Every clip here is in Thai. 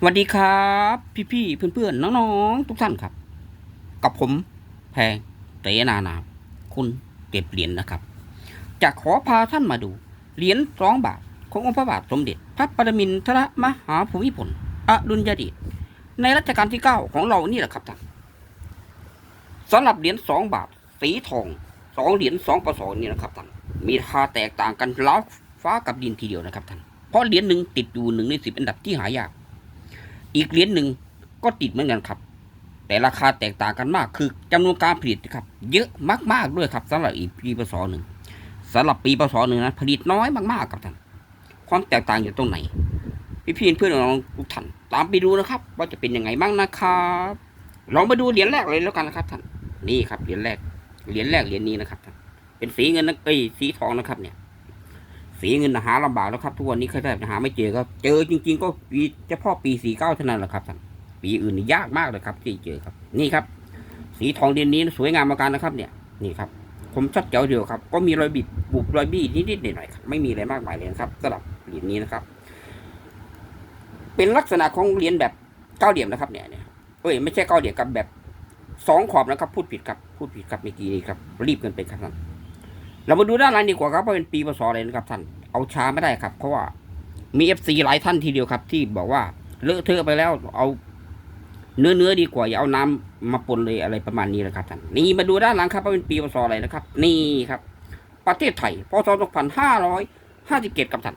สวัสดีครับ พี่ๆเพื่อนๆน้องๆทุกท่านครับ กับผมแพงเตนานาคุณเก็บเหรียญนะครับ จะขอพาท่านมาดู เหรียญสองบาท ขององค์พระบาทสมเด็จ พระปรมินทรมหาภูมิพลอดุลยเดชในรัชกาลที่เก้าของเรานี่แหละครับท่านสำหรับเหรียญสองบาท สีทองสองเหรียญสองประสอนี่นะครับท่านมีราคาแตกต่างกันล้าวฟ้ากับดินทีเดียวนะครับท่านเพราะเหรียญหนึ่งติดอยู่หนึ่งในสิบอันดับที่หายาก อีกเหรียญหนึ่งก็ติดเหมือนกันครับ แต่ราคาแตกต่างกันมากคือจำนวนการผลิตครับ เยอะมากๆด้วยครับสำหรับอีกปีพศหนึ่งสำหรับปีพศหนึ่งนะผลิตน้อยมากๆครับท่านความแตกต่างอยู่ตรงไหน พี่พี่เพื่อนน้องทุกท่านตามไปดูนะครับ ว่าจะเป็นยังไงบ้างนะครับลองมาดูเหรียญแรกเลยแล้วกันนะครับท่านนี่ครับเหรียญแรกเหรียญแรกเหรียญนี้นะครับท่านเป็นสีเงินนะเอ้ยสีทองนะครับเนี่ย สีเงินนะหาลำบากแล้วครับ ทุกวันนี้เขาแทบหาไม่เจอก็เจอจริง ๆ ก็ปีเฉพาะปีสี่เก้าเท่านั้นแหละครับท่านปีอื่นนี่ยากมากเลยครับ ที่เจอครับ นี่ครับ สีทองเดือนนี้สวยงามมาการนะครับ เนี่ย นี่ครับผมชัดเจ๋วเดียวครับ ก็มีรอยบิดบุบรอยบี้นิดๆหน่อยๆครับไม่มีอะไรมากมายเลยครับสำหรับเหรียญนี้นะครับ เป็นลักษณะของเหรียญแบบเก้าเหลี่ยมนะครับ เนี่ยเนี่ยเอ้ยไม่ใช่เก้าเหลี่ยมกับแบบสองขอบนะครับ พูดผิดครับพูดผิดครับเมื่อกี้นี้ครับรีบกินไปครับท่าน เรามาดูด้านหลังดีกว่าครับว่าเป็นปีพศอะไรนะครับท่าน เอาช้าไม่ได้ครับ เพราะว่ามีเอฟซีหลายท่านทีเดียวครับ ที่บอกว่าเลอะเทอะไปแล้วเอาเนื้อเนื้อดีกว่าอย่าเอาน้ำมาปนเลยอะไรประมาณนี้นะครับท่านนี่มาดูด้านหลังครับว่าเป็นปีพศอะไรนะครับ นี่ครับ ประเทศไทยพศ2557ครับท่าน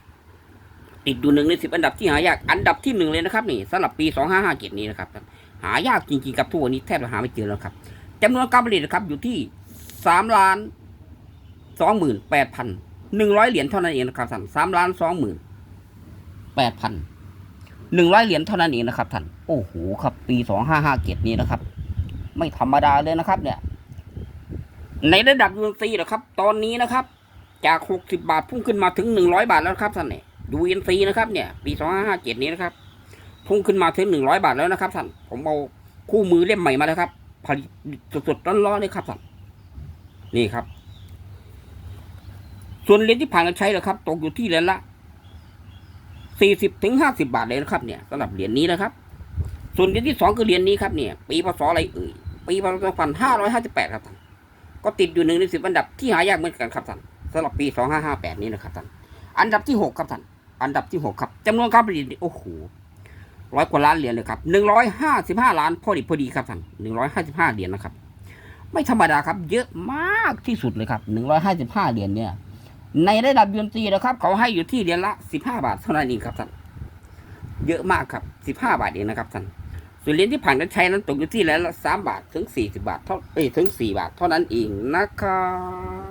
ติดอยู่หนึ่งในสิบอันดับที่หายากอันดับที่หนึ่งเลยนะครับนี่สำหรับปี 2557 นี้นะครับท่านหายากจริงๆครับทุกวันนี้แทบจะหาไม่เจอแล้วครับจำนวนการผลิตนะครับอยู่ที่สามล้าน สองหมื่นแปดพันหนึ่งร้อยเหรียญเท่านั้นเองนะครับท่านสามล้านสองหมื่นแปดพันหนึ่งร้อยเหรียญเท่านั้นเองนะครับท่านโอ้โหครับ ปีสองห้าห้าเกตนี้นะครับ ไม่ธรรมดาเลยนะครับ เนี่ย ในระดับยูเอ็นซีนะครับ ตอนนี้นะครับ จากหกสิบาทพุ่งขึ้นมาถึงหนึ่งร้อยบาทแล้วครับท่านเนี่ยยูเอ็นซีนะครับเนี่ย ปีสองห้าห้าเกตนี้นะครับ พุ่งขึ้นมาถึงหนึ่งร้อยบาทแล้วนะครับท่านผมเอาคู่มือเล่มใหม่มาแล้วครับผลิตสดๆร้อนๆเลยครับท่านนี่ครับ ส่วนเหรียญที่ผ่านการใช้นะครับ ตกอยู่ที่เหรียญละสี่สิบถึงห้าสิบาทเลยนะครับเนี่ยสำหรับเหรียญนี้นะครับ ส่วนเหรียญที่สองคือเหรียญนี้ครับเนี่ยปีพศอะไรเอ่ยปีพศสองพันห้าร้อยห้าสิบแปดครับท่านก็ติดอยู่หนึ่งในสิบอันดับที่หายากเหมือนกันครับท่านสำหรับปีสองห้าห้าแปดนี้นะครับท่านอันดับที่หกครับท่านอันดับที่หกครับจำนวนการผลิตโอ้โหร้อยกว่าล้านเหรียญเลยครับหนึ่งร้อยห้าสิบห้าล้านพอดีพอดีครับท่านหนึ่งร้อยห้าสิบห้าเหรียญนะครับ ไม่ธรรมดาครับ เยอะมากที่สุดเลยครับหนึ่งร้อยห้าสิบห้าเหรียญเนี่ย ในระดับยูนตีนะครับ เขาให้อยู่ที่เหรียญละสิบห้าบาทเท่านั้นเองครับท่านเยอะมากครับสิบห้าบาทเองนะครับท่านส่วนเหรียญที่ผ่านการใช้นั้นตกอยู่ที่เหรียญละสามบาทถึงสี่สิบาทเท่าเอ้ยถึงสี่บาทเท่านั้นเองนะครับ